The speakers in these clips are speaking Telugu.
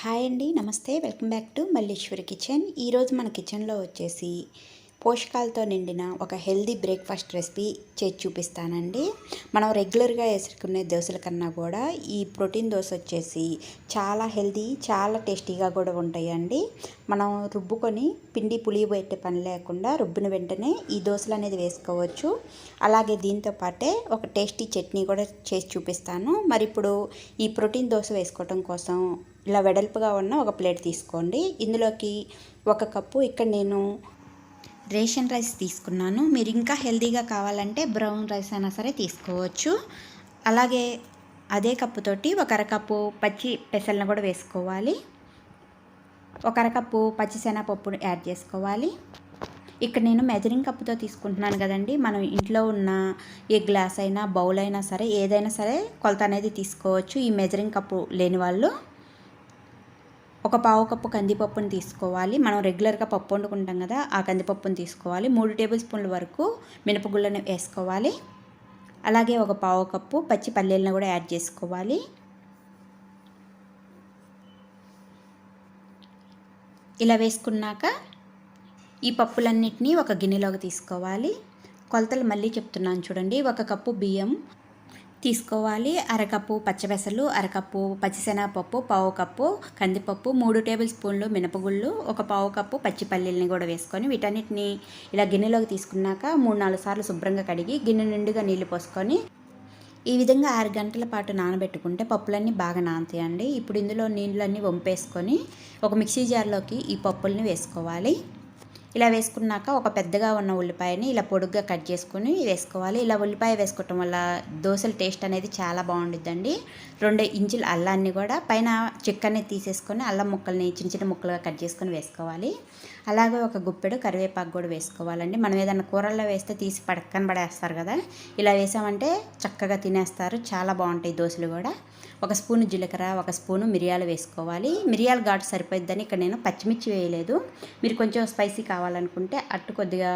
హాయ్ అండి నమస్తే. Welcome back to Malleswari kitchen. ఈరోజు మన కిచెన్లో వచ్చేసి పోషకాలతో నిండిన ఒక హెల్దీ బ్రేక్ఫాస్ట్ రెసిపీ చేసి చూపిస్తానండి. మనం రెగ్యులర్గా వేసుకునే దోశల కన్నా కూడా ఈ ప్రోటీన్ దోశ వచ్చేసి చాలా హెల్దీ చాలా టేస్టీగా కూడా ఉంటాయండి. మనం రుబ్బుకొని పిండి పులి పెట్టే పని లేకుండా రుబ్బిన వెంటనే ఈ దోశలు అనేది వేసుకోవచ్చు. అలాగే దీంతో పాటే ఒక టేస్టీ చట్నీ కూడా చేసి చూపిస్తాను. మరి ఇప్పుడు ఈ ప్రోటీన్ దోశ వేసుకోవటం కోసం ఇలా వెడల్పుగా ఉన్న ఒక ప్లేట్ తీసుకోండి. ఇందులోకి ఒక కప్పు ఇక్కడ నేను రేషన్ రైస్ తీసుకున్నాను. మీరు ఇంకా హెల్తీగా కావాలంటే బ్రౌన్ రైస్ అయినా సరే తీసుకోవచ్చు. అలాగే అదే కప్పుతోటి ఒక అరకప్పు పచ్చి పెసలను కూడా వేసుకోవాలి. ఒక అరకప్పు పచ్చి యాడ్ చేసుకోవాలి. ఇక్కడ నేను మెజరింగ్ కప్పుతో తీసుకుంటున్నాను కదండి. మనం ఇంట్లో ఉన్న ఏ గ్లాస్ అయినా బౌల్ అయినా సరే ఏదైనా సరే కొలత అనేది తీసుకోవచ్చు. ఈ మెజరింగ్ కప్పు లేని వాళ్ళు. ఒక పావు కప్పు కందిపప్పుని తీసుకోవాలి. మనం రెగ్యులర్గా పప్పు వండుకుంటాం కదా ఆ కందిపప్పుని తీసుకోవాలి. మూడు టేబుల్ స్పూన్ల వరకు మినపగుళ్ళను వేసుకోవాలి. అలాగే ఒక పావు కప్పు పచ్చి పల్లీలను కూడా యాడ్ చేసుకోవాలి. ఇలా వేసుకున్నాక ఈ పప్పులన్నిటినీ ఒక గిన్నెలోకి తీసుకోవాలి. కొలతలు మళ్ళీ చెప్తున్నాను చూడండి. ఒక కప్పు బియ్యం తీసుకోవాలి. అరకప్పు పచ్చపెసలు అరకప్పు పచ్చిశనగపప్పు పావు కప్పు కందిపప్పు మూడు టేబుల్ స్పూన్లు మినపగుళ్ళు ఒక పావు కప్పు పచ్చి పల్లీలని కూడా వేసుకొని వీటన్నిటిని ఇలా గిన్నెలోకి తీసుకున్నాక మూడు నాలుగు సార్లు శుభ్రంగా కడిగి గిన్నె నిండుగా నీళ్ళు పోసుకొని ఈ విధంగా ఆరు గంటల పాటు నానబెట్టుకుంటే పప్పులన్నీ బాగా నానతాయండి. ఇప్పుడు ఇందులో నీళ్ళన్నీ వంపేసుకొని ఒక మిక్సీ జార్లోకి ఈ పప్పుల్ని వేసుకోవాలి. ఇలా వేసుకున్నాక ఒక పెద్దగా ఉన్న ఉల్లిపాయని ఇలా పొడుగ్గా కట్ చేసుకుని వేసుకోవాలి. ఇలా ఉల్లిపాయ వేసుకోవటం వల్ల దోశల టేస్ట్ అనేది చాలా బాగుండిద్దండి. రెండు ఇంచుల అల్లాన్ని కూడా పైన చిక్కని తీసేసుకొని అల్లం ముక్కల్ని చిన్న చిన్న ముక్కలుగా కట్ చేసుకొని వేసుకోవాలి. అలాగే ఒక గుప్పెడు కరివేపాకు కూడా వేసుకోవాలండి. మనం ఏదైనా కూరల్లో వేస్తే తీసి పడక్కన పడేస్తారు కదా ఇలా వేసామంటే చక్కగా తినేస్తారు. చాలా బాగుంటాయి దోశలు కూడా. ఒక స్పూను జీలకర్ర ఒక స్పూను మిరియాలు వేసుకోవాలి. మిరియాలు ఘాటు సరిపోయిద్దని ఇక్కడ నేను పచ్చిమిర్చి వేయలేదు. మీరు కొంచెం స్పైసీ కావాలనుకుంటే అట్టు కొద్దిగా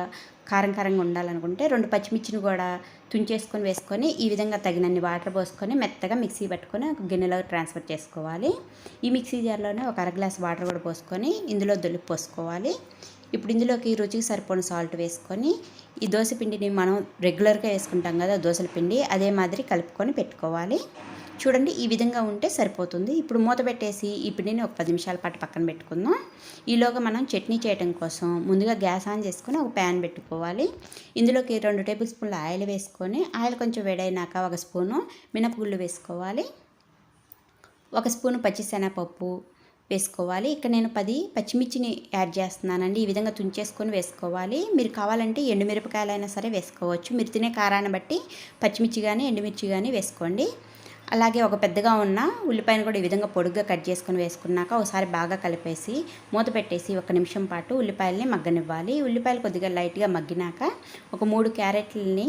కారం కారంగా ఉండాలనుకుంటే రెండు పచ్చిమిర్చిని కూడా తుంచేసుకొని వేసుకొని ఈ విధంగా తగినన్ని వాటర్ పోసుకొని మెత్తగా మిక్సీ పట్టుకొని ఒక గిన్నెలో ట్రాన్స్ఫర్ చేసుకోవాలి. ఈ మిక్సీ జార్లోనే ఒక అర గ్లాస్ వాటర్ కూడా పోసుకొని ఇందులో దొలిపి పోసుకోవాలి. ఇప్పుడు ఇందులోకి రుచికి సరిపోయిన సాల్ట్ వేసుకొని ఈ దోశ పిండిని మనం రెగ్యులర్గా వేసుకుంటాం కదా దోశల పిండి అదే మాదిరి కలుపుకొని పెట్టుకోవాలి. చూడండి ఈ విధంగా ఉంటే సరిపోతుంది. ఇప్పుడు మూత పెట్టేసి ఈ పిండిని ఒక పది నిమిషాల పాటు పక్కన పెట్టుకుందాం. ఈలోగా మనం చట్నీ చేయడం కోసం ముందుగా గ్యాస్ ఆన్ చేసుకొని ఒక ప్యాన్ పెట్టుకోవాలి. ఇందులోకి రెండు టేబుల్ స్పూన్ల ఆయిల్ వేసుకొని ఆయిల్ కొంచెం వేడైనాక ఒక స్పూను మినపగుళ్ళు వేసుకోవాలి. ఒక స్పూను పచ్చిశనగపప్పు వేసుకోవాలి. ఇక్కడ నేను పది పచ్చిమిర్చిని యాడ్ చేస్తున్నానండి. ఈ విధంగా తుంచేసుకొని వేసుకోవాలి. మీరు కావాలంటే ఎండుమిరపకాయలైనా సరే వేసుకోవచ్చు. మీరు తినే కారాన్ని బట్టి పచ్చిమిర్చి కానీ ఎండుమిర్చి కానీ వేసుకోండి. అలాగే ఒక పెద్దగా ఉన్న ఉల్లిపాయను కూడా ఈ విధంగా పొడుగ్గా కట్ చేసుకొని వేసుకున్నాక ఒకసారి బాగా కలిపేసి మూత పెట్టేసి ఒక నిమిషం పాటు ఉల్లిపాయలని మగ్గనివ్వాలి. ఉల్లిపాయలు కొద్దిగా లైట్గా మగ్గినాక ఒక మూడు క్యారెట్లని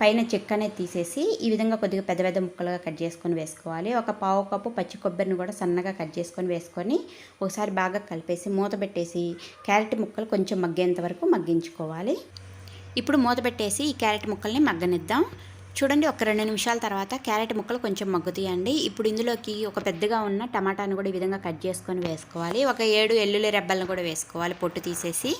పైన చెక్క అనేది తీసేసి ఈ విధంగా కొద్దిగా పెద్ద పెద్ద ముక్కలుగా కట్ చేసుకొని వేసుకోవాలి. ఒక పావు కప్పు పచ్చి కొబ్బరిని కూడా సన్నగా కట్ చేసుకొని వేసుకొని ఒకసారి బాగా కలిపేసి మూత పెట్టేసి క్యారెట్ ముక్కలు కొంచెం మగ్గేంత వరకు మగ్గించుకోవాలి. ఇప్పుడు మూత పెట్టేసి ఈ క్యారెట్ ముక్కల్ని మగ్గనిద్దాం. చూడండి ఒక రెండు నిమిషాల తర్వాత క్యారెట్ ముక్కలు కొంచెం మగ్గుతాయండి. ఇప్పుడు ఇందులోకి ఒక పెద్దగా ఉన్న టమాటాను కూడా ఈ విధంగా కట్ చేసుకొని వేసుకోవాలి. ఒక ఏడు ఎల్లుల్లి రెబ్బలను కూడా వేసుకోవాలి పొట్టు తీసేసి.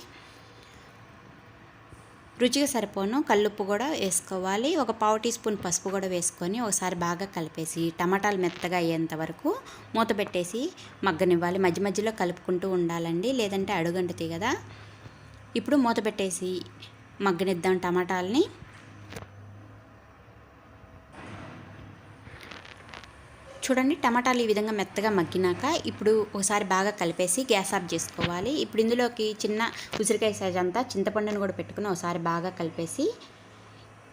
రుచిగా సరిపోను కల్లుప్పు కూడా వేసుకోవాలి. ఒక పావు టీ స్పూన్ పసుపు కూడా వేసుకొని ఒకసారి బాగా కలిపేసి టమాటాలు మెత్తగా అయ్యేంత వరకు మూత పెట్టేసి మగ్గనివ్వాలి. మధ్య మధ్యలో కలుపుకుంటూ ఉండాలండి లేదంటే అడుగంటుతాయి కదా. ఇప్పుడు మూత పెట్టేసి మగ్గనిద్దాం టమాటాలని. చూడండి టమాటాలు ఈ విధంగా మెత్తగా మగ్గినాక ఇప్పుడు ఒకసారి బాగా కలిపేసి గ్యాస్ ఆఫ్ చేసుకోవాలి. ఇప్పుడు ఇందులోకి చిన్న ఉసిరికాయ సైజ్ అంతా చింతపండును కూడా పెట్టుకుని ఒకసారి బాగా కలిపేసి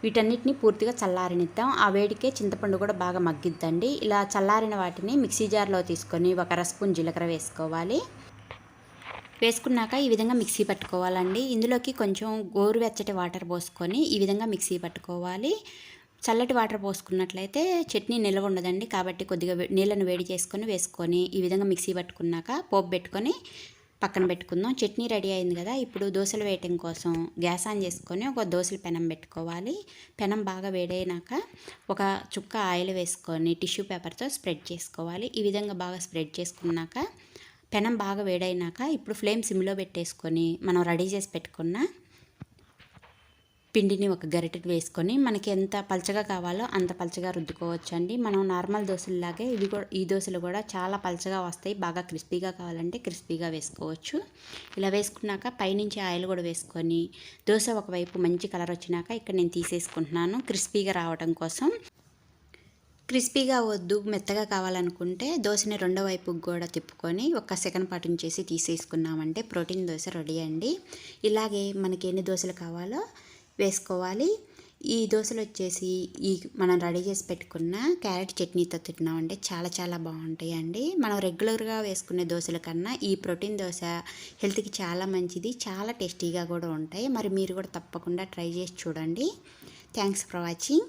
వీటన్నిటిని పూర్తిగా చల్లారనిద్దాం. ఆ వేడికే చింతపండు కూడా బాగా మగ్గిద్దండి. ఇలా చల్లారిన వాటిని మిక్సీ జార్లో తీసుకొని ఒక అర స్పూన్ జీలకర్ర వేసుకోవాలి. వేసుకున్నాక ఈ విధంగా మిక్సీ పట్టుకోవాలండి. ఇందులోకి కొంచెం గోరువెచ్చటి వాటర్ పోసుకొని ఈ విధంగా మిక్సీ పట్టుకోవాలి. చల్లటి వాటర్ పోసుకున్నట్లయితే చట్నీ నిల్వ ఉండదండి. కాబట్టి కొద్దిగా నీళ్ళను వేడి చేసుకొని వేసుకొని ఈ విధంగా మిక్సీ పట్టుకున్నాక పోపు పెట్టుకొని పక్కన పెట్టుకుందాం. చట్నీ రెడీ అయింది కదా. ఇప్పుడు దోశలు వేయటం కోసం గ్యాస్ ఆన్ చేసుకొని ఒక దోశల పెనం పెట్టుకోవాలి. పెనం బాగా వేడైనాక ఒక చుక్క ఆయిల్ వేసుకొని టిష్యూ పేపర్తో స్ప్రెడ్ చేసుకోవాలి. ఈ విధంగా బాగా స్ప్రెడ్ చేసుకున్నాక పెనం బాగా వేడైనాక ఇప్పుడు ఫ్లేమ్ సిమ్లో పెట్టేసుకొని మనం రెడీ చేసి పెట్టుకున్న పిండిని ఒక గరిటె వేసుకొని మనకి ఎంత పలచగా కావాలో అంత పలచగా రుద్దుకోవచ్చు అండి మనం నార్మల్ దోశలాగే ఇవి కూడా ఈ దోశలు కూడా చాలా పలచగా వస్తాయి. బాగా క్రిస్పీగా కావాలంటే క్రిస్పీగా వేసుకోవచ్చు. ఇలా వేసుకున్నాక పైనుంచి ఆయిల్ కూడా వేసుకొని దోశ ఒకవైపు మంచి కలర్ వచ్చినాక ఇక్కడ నేను తీసేసుకుంటున్నాను క్రిస్పీగా రావడం కోసం. క్రిస్పీగా వద్దు మెత్తగా కావాలనుకుంటే దోశని రెండో వైపుకి కూడా తిప్పుకొని ఒక సెకండ్ పాటు ఉంచేసి తీసేసుకున్నామంటే ప్రోటీన్ దోశ రెడీ అండి. ఇలాగే మనకి ఎన్ని దోశలు కావాలో వేసుకోవాలి. ఈ దోశలు వచ్చేసి ఈ మనం రెడీ చేసి పెట్టుకున్న క్యారెట్ చట్నీతో తిన్నామంటే చాలా చాలా బాగుంటాయి అండి మనం రెగ్యులర్గా వేసుకునే దోశల కన్నా ఈ ప్రోటీన్ దోశ హెల్త్కి చాలా మంచిది చాలా టేస్టీగా కూడా ఉంటాయి. మరి మీరు కూడా తప్పకుండా ట్రై చేసి చూడండి. Thanks for watching.